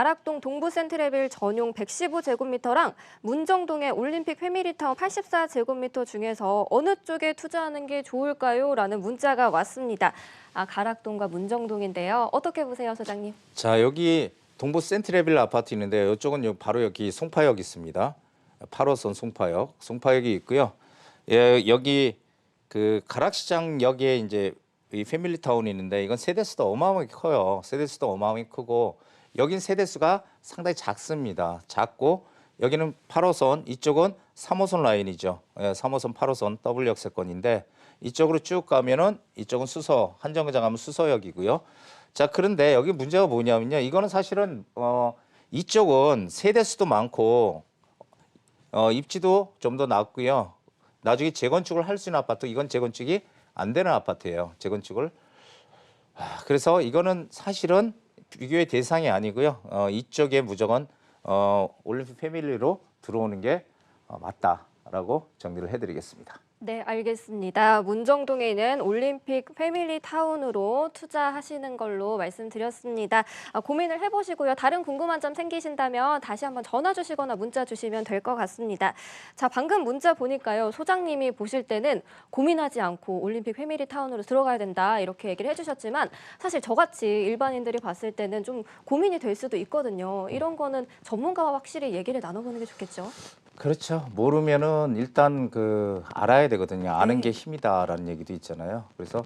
가락동 동부 센트레빌 전용 115제곱미터랑 문정동의 올림픽 패밀리타운 84제곱미터 중에서 어느 쪽에 투자하는 게 좋을까요? 라는 문자가 왔습니다. 아, 가락동과 문정동인데요. 어떻게 보세요, 소장님? 자 여기 동부 센트레빌 아파트 있는데 이쪽은 요- 바로 여기 송파역 있습니다. 8호선 송파역, 송파역이 있고요. 예, 여기 그 가락시장역에 이제 이 패밀리 타운이 있는데 이건 세대수도 어마어마하게 커요. 세대수도 어마어마하게 크고 여긴 세대수가 상당히 작습니다. 작고 여기는 8호선, 이쪽은 3호선 라인이죠. 예, 3호선, 8호선 더블 역세권인데 이쪽으로 쭉 가면은 이쪽은 수서, 한정거장 가면 수서역이고요. 자, 그런데 여기 문제가 뭐냐면요. 이거는 사실은 어 이쪽은 세대 수도 많고 어 입지도 좀 더 낮고요. 나중에 재건축을 할 수 있는 아파트 이건 재건축이 안 되는 아파트예요. 재건축을 아, 그래서 이거는 사실은 비교의 대상이 아니고요. 어 이쪽에 무조건 어 올림픽 패밀리로 들어오는 게 어, 맞다라고 정리를 해드리겠습니다. 네, 알겠습니다. 문정동에 있는 올림픽 패밀리 타운으로 투자하시는 걸로 말씀드렸습니다. 아, 고민을 해보시고요. 다른 궁금한 점 생기신다면 다시 한번 전화 주시거나 문자 주시면 될 것 같습니다. 자, 방금 문자 보니까요. 소장님이 보실 때는 고민하지 않고 올림픽 패밀리 타운으로 들어가야 된다 이렇게 얘기를 해주셨지만 사실 저같이 일반인들이 봤을 때는 좀 고민이 될 수도 있거든요. 이런 거는 전문가와 확실히 얘기를 나눠보는 게 좋겠죠. 그렇죠. 모르면은 일단 그 알아야 되거든요. 아는 네. 게 힘이다라는 얘기도 있잖아요. 그래서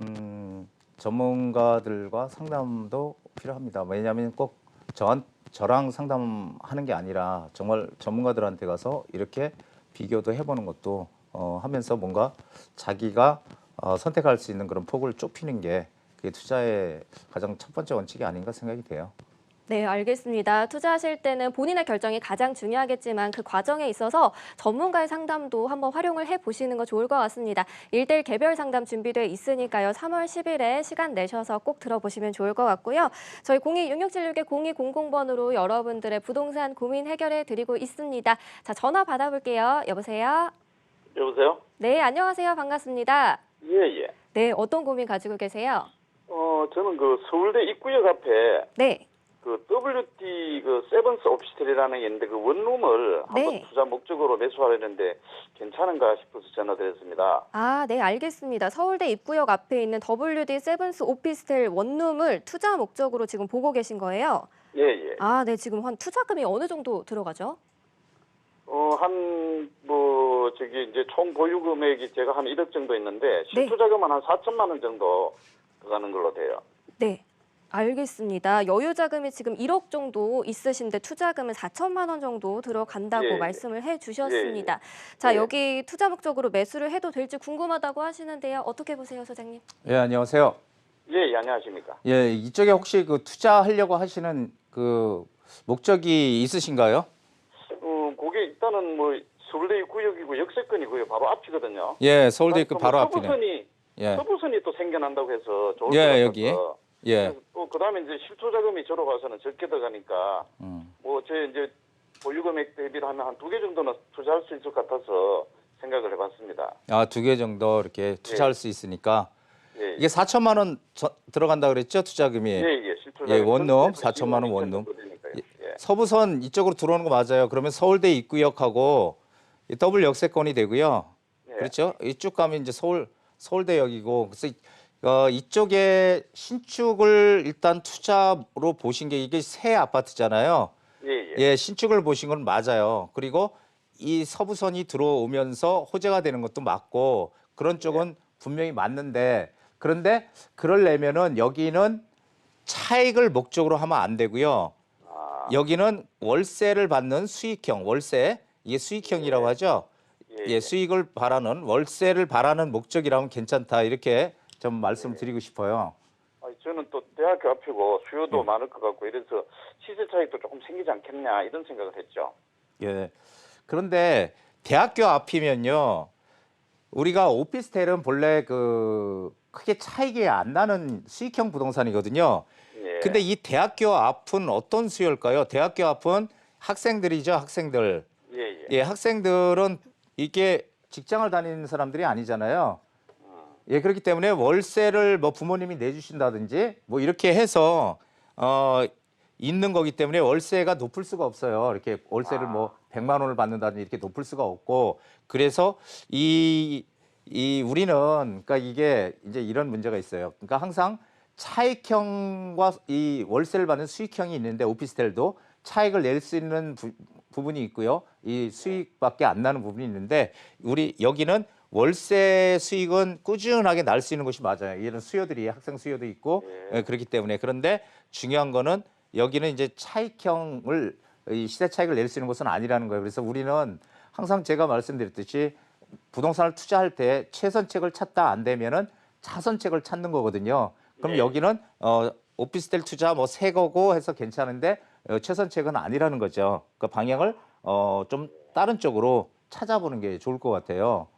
음, 전문가들과 상담도 필요합니다. 왜냐하면 꼭 저한 저랑 상담하는 게 아니라 정말 전문가들한테 가서 이렇게 비교도 해보는 것도 어, 하면서 뭔가 자기가 어, 선택할 수 있는 그런 폭을 좁히는 게 그게 투자의 가장 첫 번째 원칙이 아닌가 생각이 돼요. 네, 알겠습니다. 투자하실 때는 본인의 결정이 가장 중요하겠지만 그 과정에 있어서 전문가의 상담도 한번 활용을 해 보시는 거 좋을 것 같습니다. 일대일 개별 상담 준비돼 있으니까요. 3월 10일에 시간 내셔서 꼭 들어보시면 좋을 것 같고요. 저희 026676의 0200번으로 여러분들의 부동산 고민 해결해 드리고 있습니다. 자, 전화 받아볼게요. 여보세요? 여보세요? 네, 안녕하세요. 반갑습니다. 예, 예. 네, 어떤 고민 가지고 계세요? 어, 저는 그 서울대 입구역 앞에 네. 그 WT 그 세븐스 오피스텔이라는 게 있는데 그 원룸을 한번 네. 투자 목적으로 매수하려는데 괜찮은가 싶어서 전화드렸습니다. 아, 네, 알겠습니다. 서울대 입구역 앞에 있는 WD 세븐스 오피스텔 원룸을 투자 목적으로 지금 보고 계신 거예요? 예, 예. 아, 네, 지금 한 투자금이 어느 정도 들어가죠? 어, 한, 뭐, 저기, 이제 총 보유 금액이 제가 한 1억 정도 있는데, 네. 실투자금은 한 4천만 원 정도 들어가는 걸로 돼요. 네. 알겠습니다. 여유 자금이 지금 1억 정도 있으신데 투자금은 4천만 원 정도 들어간다고 예, 예. 말씀을 해 주셨습니다. 자, 예. 여기 투자 목적으로 매수를 해도 될지 궁금하다고 하시는데요. 어떻게 보세요, 소장님? 예, 안녕하세요. 예, 예, 안녕하십니까. 예, 이쪽에 혹시 그 투자하려고 하시는 그 목적이 있으신가요? 어, 그게 일단은 뭐, 서울대 입구역이고 역세권이고요. 바로 앞이거든요. 예, 서울대 그그 바로 뭐 앞이네. 서부선이, 예, 서부선이 또 생겨난다고 해서 좋을 예, 것 같아서. 여기에? 예, 또 그다음에 이제 실투 자금이 봐서는 적게 들어가니까 음, 뭐제 이제 보유 금액 대비로 하면 한 두 개 정도는 투자할 수 있을 것 같아서 생각을 해봤습니다. 아 두 개 정도 이렇게 투자할 수 있으니까 예, 이게 4천만 원 저- 들어간다 그랬죠 투자금이. 예, 예, 실투 예, 자금 원룸 전체에서 4천만 원15% 원룸. 예. 서부선 이쪽으로 들어오는 거 맞아요. 그러면 서울대 입구역하고 이 더블 역세권이 되고요. 예. 그렇죠? 이쪽 가면 이제 서울 서울대역이고 그래서 이- 어, 이쪽에 신축을 일단 투자로 보신 게 이게 새 아파트잖아요. 예, 예. 예, 신축을 보신 건 맞아요. 그리고 이 서부선이 들어오면서 호재가 되는 것도 맞고 그런 쪽은 분명히 맞는데 그런데 그러려면은 여기는 차익을 목적으로 하면 안 되고요. 아, 여기는 월세를 받는 수익형 월세 이게 수익형이라고 하죠. 예, 예, 수익을 바라는 월세를 바라는 목적이라면 괜찮다 이렇게 좀 말씀드리고 싶어요. 아니, 저는 또 대학교 앞이고 예. 수요도 많을 것 같고 이래서 시세 차익도 조금 생기지 않겠냐 이런 생각을 했죠. 예. 그런데 대학교 앞이면요. 우리가 오피스텔은 본래 그 크게 차익이 안 나는 수익형 부동산이거든요. 예. 근데 이 대학교 앞은 어떤 수요일까요? 대학교 앞은 학생들이죠, 학생들. 예, 예. 예, 학생들은 이게 직장을 다니는 사람들이 아니잖아요. 예, 그렇기 때문에 월세를 뭐 부모님이 내주신다든지 뭐 이렇게 해서 어 있는 거기 때문에 월세가 높을 수가 없어요. 이렇게 월세를 아. 뭐 100만 원을 받는다든지 이렇게 높을 수가 없고 그래서 이, 이 우리는 그러니까 이게 이제 이런 문제가 있어요. 그러니까 항상 차익형과 이 월세를 받는 수익형이 있는데 오피스텔도 차익을 낼 수 있는 부, 부분이 있고요. 이 수익밖에 안 나는 부분이 있는데 우리 여기는 월세 수익은 꾸준하게 날 수 있는 곳이 맞아요. 이런 수요들이 학생 수요도 있고 예. 예, 그렇기 때문에 그런데 중요한 거는 여기는 이제 차익형을 이 시세 차익을 낼 수 있는 곳은 아니라는 거예요. 그래서 우리는 항상 제가 말씀드렸듯이 부동산을 투자할 때 최선책을 찾다 안 되면은 차선책을 찾는 거거든요. 그럼 예. 여기는 어 오피스텔 투자 뭐 새 거고 해서 괜찮은데 어, 최선책은 아니라는 거죠. 그 방향을 어 좀 다른 쪽으로 찾아보는 게 좋을 것 같아요.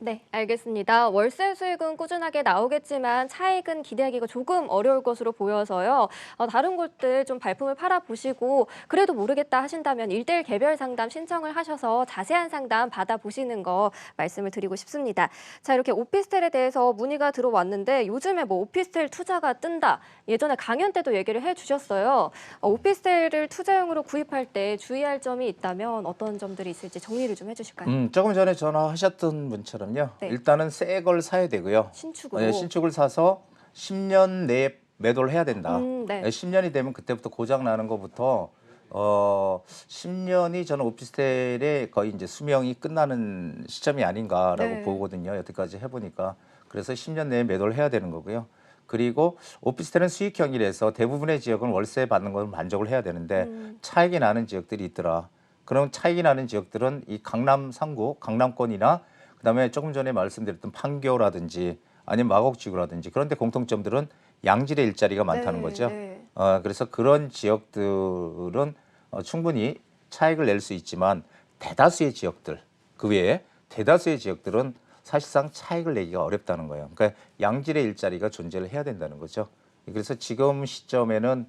예. 네, 알겠습니다. 월세 수익은 꾸준하게 나오겠지만 차익은 기대하기가 조금 어려울 것으로 보여서요. 어, 다른 곳들 좀 발품을 팔아보시고 그래도 모르겠다 하신다면 일대일 개별 상담 신청을 하셔서 자세한 상담 받아보시는 거 말씀을 드리고 싶습니다. 자, 이렇게 오피스텔에 대해서 문의가 들어왔는데 요즘에 뭐 오피스텔 투자가 뜬다. 예전에 강연 때도 얘기를 해주셨어요. 어, 오피스텔을 투자용으로 구입할 때 주의할 점이 있다면 어떤 점들이 있을지 정리를 좀 해주실까요? 음, 조금 전에 전화하셨던 분처럼 요. 네. 일단은 새 걸 사야 되고요. 신축으로. 네, 신축을 사서 10년 내에 매도를 해야 된다. 음, 네. 10년이 되면 그때부터 고장 나는 것부터 어 10년이 저는 오피스텔의 거의 이제 수명이 끝나는 시점이 아닌가라고 네. 보거든요. 여태까지 해보니까 그래서 10년 내에 매도를 해야 되는 거고요. 그리고 오피스텔은 수익형이라서 대부분의 지역은 월세 받는 걸 만족을 해야 되는데 음. 차익이 나는 지역들이 있더라. 그럼 차익이 나는 지역들은 이 강남 상구, 강남권이나 그다음에 조금 전에 말씀드렸던 판교라든지 아니면 마곡지구라든지 그런데 공통점들은 양질의 일자리가 많다는 네, 거죠. 네. 어, 그래서 그런 지역들은 어, 충분히 차익을 낼 수 있지만 대다수의 지역들 그 외에 대다수의 지역들은 사실상 차익을 내기가 어렵다는 거예요. 그러니까 양질의 일자리가 존재를 해야 된다는 거죠. 그래서 지금 시점에는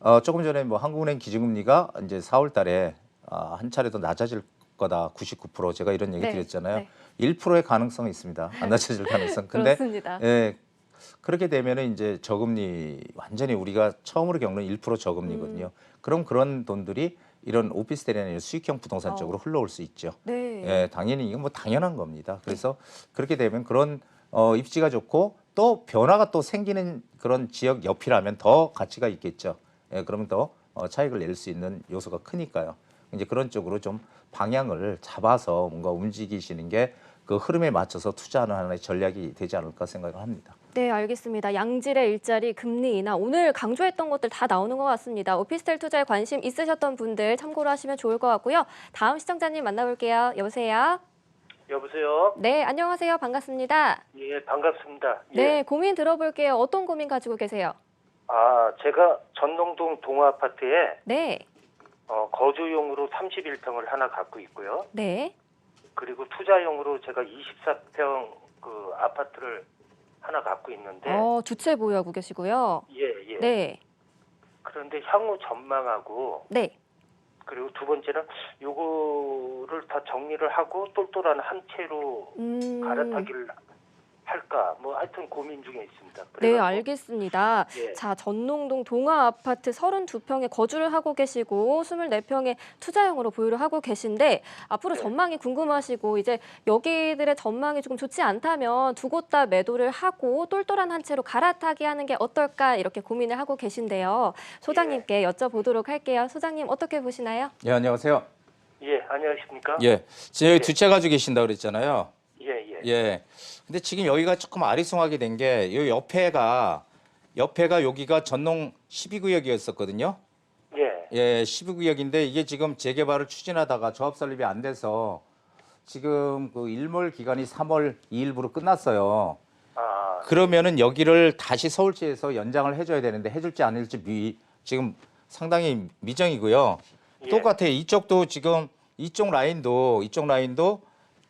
어, 조금 전에 뭐 한국은행 기준금리가 이제 4월달에 아, 한 차례 더 낮아질 거다 99% 제가 이런 얘기 네, 드렸잖아요. 네. 1%의 가능성이 있습니다. 안 낮아질 가능성. 근데 그렇습니다. 예, 그렇게 되면은 이제 저금리 완전히 우리가 처음으로 겪는 1% 저금리거든요. 음. 그럼 그런 돈들이 이런 오피스텔이나 이런 수익형 부동산 어. 쪽으로 흘러올 수 있죠. 네. 예, 당연히 이건 뭐 당연한 겁니다. 그래서 그렇게 되면 그런 어, 입지가 좋고 또 변화가 또 생기는 그런 지역 옆이라면 더 가치가 있겠죠. 예, 그러면 더 어, 차익을 낼 수 있는 요소가 크니까요. 이제 그런 쪽으로 좀 방향을 잡아서 뭔가 움직이시는 게 그 흐름에 맞춰서 투자하는 하나의 전략이 되지 않을까 생각을 합니다. 네, 알겠습니다. 양질의 일자리, 금리 인하 오늘 강조했던 것들 다 나오는 것 같습니다. 오피스텔 투자에 관심 있으셨던 분들 참고로 하시면 좋을 것 같고요. 다음 시청자님 만나볼게요. 여보세요. 여보세요. 네, 안녕하세요. 반갑습니다. 예, 반갑습니다. 예. 네, 고민 들어볼게요. 어떤 고민 가지고 계세요? 아, 제가 전농동 동아 아파트에 네, 어, 거주용으로 31평을 하나 갖고 있고요. 네, 그리고 투자용으로 제가 24평 그 아파트를 하나 갖고 있는데 어, 주체 보유하고 계시고요. 예, 예. 네, 그런데 향후 전망하고 네, 그리고 두 번째는 요거를 다 정리를 하고 똘똘한 한 채로 음, 갈아타기를 할까 뭐 하여튼 고민 중에 있습니다. 네, 그래가지고, 알겠습니다. 예. 자, 전농동 동아 아파트 32평에 거주를 하고 계시고 24평에 투자용으로 보유를 하고 계신데 앞으로 네. 전망이 궁금하시고 이제 여기들의 전망이 조금 좋지 않다면 두 곳 다 매도를 하고 똘똘한 한 채로 갈아타기 하는 게 어떨까 이렇게 고민을 하고 계신데요. 소장님께 여쭤보도록 할게요. 소장님 어떻게 보시나요? 예, 안녕하세요. 예, 안녕하십니까? 예, 지금 여기 예. 두 채 가지고 계신다 그랬잖아요. 예. 근데 지금 여기가 조금 아리송하게 된게요 옆에가 옆에가 여기가 전농 12구역이었었거든요. 예. 예, 12구역인데 이게 지금 재개발을 추진하다가 조합 설립이 안 돼서 지금 그 일몰 기간이 3월 2일부로 끝났어요. 아, 그러면은 여기를 다시 서울시에서 연장을 해줘야 되는데 해줄지 안 해줄지 미, 지금 상당히 미정이고요. 예. 똑같아요. 이쪽도 지금 이쪽 라인도 이쪽 라인도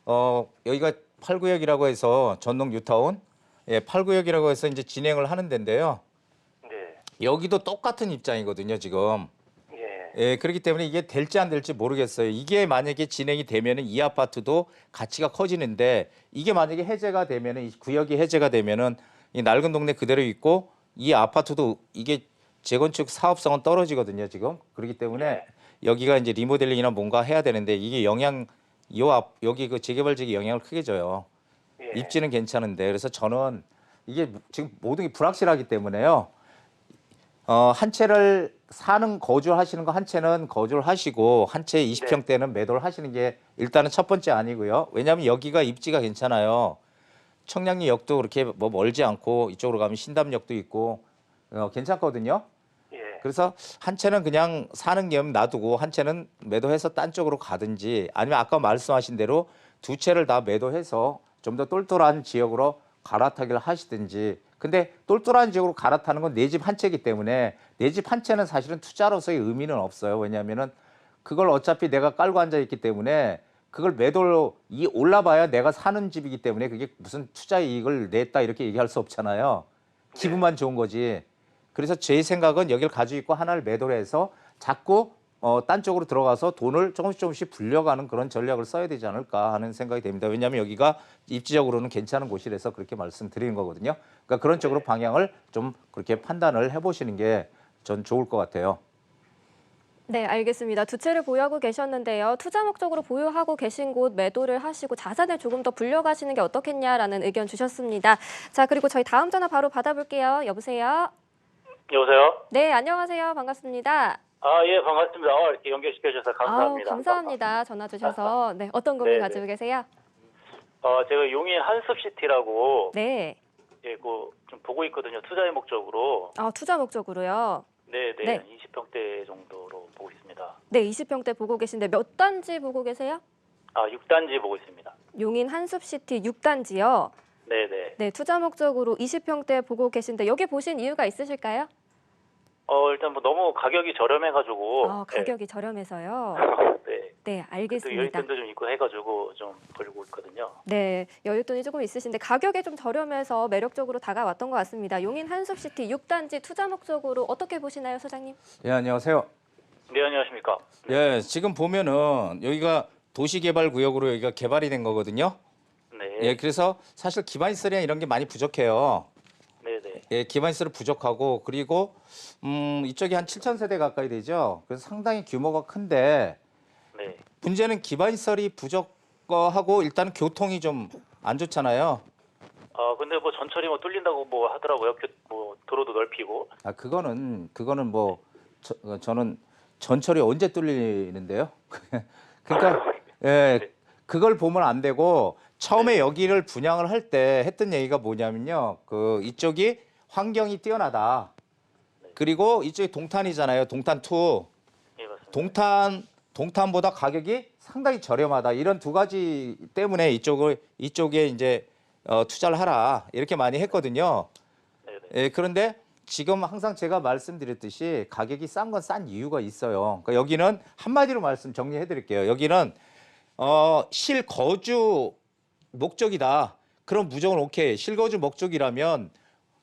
어 여기가 8구역이라고 해서 전동 뉴타운 예, 8구역이라고 해서 이제 진행을 하는 데인데요. 네. 여기도 똑같은 입장이거든요, 지금. 예. 예, 그렇기 때문에 이게 될지 안 될지 모르겠어요. 이게 만약에 진행이 되면은 이 아파트도 가치가 커지는데 이게 만약에 해제가 되면은 이 구역이 해제가 되면은 이 낡은 동네 그대로 있고 이 아파트도 이게 재건축 사업성은 떨어지거든요, 지금. 그렇기 때문에 여기가 이제 리모델링이나 뭔가 해야 되는데 이게 영향 요 앞 여기 그 재개발 지역에 영향을 크게 줘요. 예. 입지는 괜찮은데 그래서 저는 이게 지금 모든 게 불확실하기 때문에요. 어, 한 채를 사는 거주하시는 거 한 채는 거주를 하시고 한 채 20평대는 매도를 하시는 게 일단은 첫 번째 아니고요. 왜냐하면 여기가 입지가 괜찮아요. 청량리역도 그렇게 뭐 멀지 않고 이쪽으로 가면 신담역도 있고 어, 괜찮거든요. 예. 그래서 한 채는 그냥 사는 겸 놔두고 한 채는 매도해서 딴 쪽으로 가든지 아니면 아까 말씀하신 대로 두 채를 다 매도해서 좀 더 똘똘한 지역으로 갈아타기를 하시든지. 근데 똘똘한 지역으로 갈아타는 건 내 집 한 채이기 때문에 내 집 한 채는 사실은 투자로서의 의미는 없어요. 왜냐하면은 그걸 어차피 내가 깔고 앉아 있기 때문에 그걸 매도로 이 올라봐야 내가 사는 집이기 때문에 그게 무슨 투자 이익을 냈다 이렇게 얘기할 수 없잖아요. 기분만 좋은 거지 그래서 제 생각은 여기를 가지고 있고 하나를 매도를 해서 자꾸 어, 딴 쪽으로 들어가서 돈을 조금씩 조금씩 불려가는 그런 전략을 써야 되지 않을까 하는 생각이 됩니다. 왜냐하면 여기가 입지적으로는 괜찮은 곳이라서 그렇게 말씀드리는 거거든요. 그러니까 그런 쪽으로 방향을 좀 그렇게 판단을 해보시는 게 전 좋을 것 같아요. 네, 알겠습니다. 두 채를 보유하고 계셨는데요. 투자 목적으로 보유하고 계신 곳 매도를 하시고 자산을 조금 더 불려가시는 게 어떻겠냐라는 의견 주셨습니다. 자, 그리고 저희 다음 전화 바로 받아볼게요. 여보세요? 여보세요? 네, 안녕하세요. 반갑습니다. 아, 예, 반갑습니다. 어, 이렇게 연결시켜 주셔서 감사합니다. 아우, 감사합니다. 전화 주셔서. 네, 어떤 고민 네, 가지고 계세요? 어, 제가 용인 한숲시티라고 네. 예, 그좀 보고 있거든요. 투자의 목적으로. 아, 투자 목적으로요. 네, 네. 네. 한 20평대 정도로 보고 있습니다. 네, 20평대 보고 계신데 몇 단지 보고 계세요? 아, 6단지 보고 있습니다. 용인 한숲시티 6단지요. 네, 네. 네, 투자 목적으로 20평대 보고 계신데 여기 보신 이유가 있으실까요? 어, 일단 뭐 너무 가격이 저렴해 가지고 아, 가격이 저렴해서요. 네. 네, 그 알겠습니다. 여유돈도 좀 있고 해 가지고 좀 벌고 있거든요. 네, 여윳돈이 조금 있으신데 가격이 좀 저렴해서 매력적으로 다가왔던 것 같습니다. 용인 한숲시티 6단지 투자 목적으로 어떻게 보시나요, 소장님? 예, 안녕하세요. 네, 안녕하십니까? 예, 지금 보면은 여기가 도시개발구역으로 여기가 개발이 된 거거든요. 네. 예, 그래서 사실 기반 시설이나 이런 게 많이 부족해요. 네, 네. 예, 기반 시설이 부족하고 그리고 음, 이쪽이 한 7천 세대 가까이 되죠. 그래서 상당히 규모가 큰데 네. 문제는 기반 시설이 부족하고 일단 교통이 좀 안 좋잖아요. 아, 근데 뭐 전철이 뭐 뚫린다고 뭐 하더라고요. 교- 뭐 도로도 넓히고. 아 그거는 그거는 뭐 저, 어, 저는 전철이 언제 뚫리는데요. 그러니까 예 그걸 보면 안 되고 처음에 여기를 분양을 할 때 했던 얘기가 뭐냐면요. 그 이쪽이 환경이 뛰어나다. 그리고 이쪽이 동탄이잖아요. 동탄 투. 예, 맞습니다. 동탄 동탄보다 가격이 상당히 저렴하다 이런 두 가지 때문에 이쪽을 이쪽에 이제 어, 투자를 하라 이렇게 많이 했거든요. 네, 네. 예, 그런데 지금 항상 제가 말씀드렸듯이 가격이 싼 건 싼 이유가 있어요. 그러니까 여기는 한마디로 말씀 정리해 드릴게요. 여기는 어, 실거주 목적이다. 그럼 무조건 오케이. 실거주 목적이라면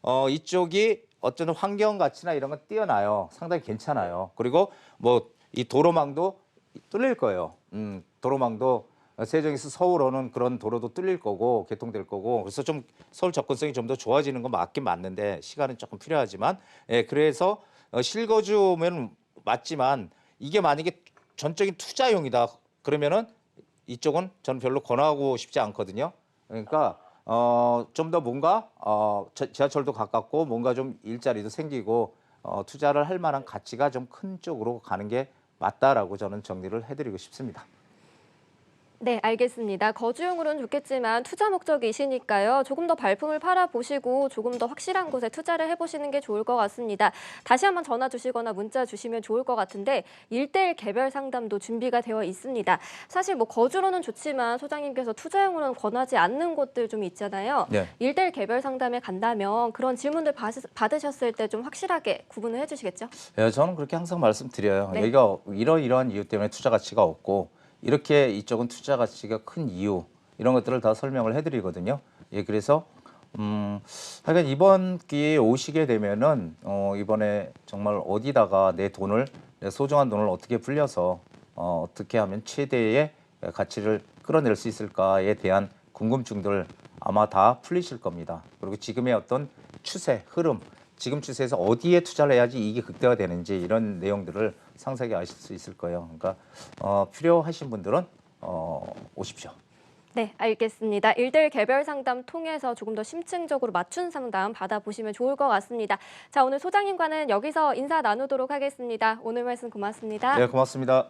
어, 이쪽이 어떤 환경 가치나 이런 건 뛰어나요. 상당히 괜찮아요. 그리고 뭐 이 도로망도 뚫릴 거예요. 음, 도로망도 세종에서 서울 오는 그런 도로도 뚫릴 거고 개통될 거고 그래서 좀 서울 접근성이 좀 더 좋아지는 건 맞긴 맞는데 시간은 조금 필요하지만 예, 그래서 어, 실거주면 맞지만 이게 만약에 전적인 투자용이다 그러면은 이쪽은 저는 별로 권하고 싶지 않거든요. 그러니까 어, 좀 더 뭔가 어, 저- 지하철도 가깝고 뭔가 좀 일자리도 생기고 어, 투자를 할 만한 가치가 좀 큰 쪽으로 가는 게 맞다라고 저는 정리를 해드리고 싶습니다. 네, 알겠습니다. 거주용으로는 좋겠지만 투자 목적이시니까요. 조금 더 발품을 팔아보시고 조금 더 확실한 곳에 투자를 해보시는 게 좋을 것 같습니다. 다시 한번 전화 주시거나 문자 주시면 좋을 것 같은데 일대일 개별 상담도 준비가 되어 있습니다. 사실 뭐 거주로는 좋지만 소장님께서 투자용으로는 권하지 않는 곳들 좀 있잖아요. 네. 일대일 개별 상담에 간다면 그런 질문들 받으- 받으셨을 때 좀 확실하게 구분을 해주시겠죠? 예, 저는 그렇게 항상 말씀드려요. 네. 여기가 이런 이유 때문에 투자 가치가 없고 이렇게 이쪽은 투자 가치가 큰 이유 이런 것들을 다 설명을 해드리거든요. 예, 그래서 음, 하여간 이번 기회에 오시게 되면은 어, 이번에 정말 어디다가 내 돈을 내 소중한 돈을 어떻게 불려서 어, 어떻게 하면 최대의 가치를 끌어낼 수 있을까에 대한 궁금증들 아마 다 풀리실 겁니다. 그리고 지금의 어떤 추세, 흐름 지금 추세에서 어디에 투자를 해야지 이게 극대화되는지 이런 내용들을 상세하게 아실 수 있을 거예요. 그러니까 어, 필요하신 분들은 어, 오십시오. 네, 알겠습니다. 일대일 개별 상담 통해서 조금 더 심층적으로 맞춘 상담 받아보시면 좋을 것 같습니다. 자, 오늘 소장님과는 여기서 인사 나누도록 하겠습니다. 오늘 말씀 고맙습니다. 네, 고맙습니다.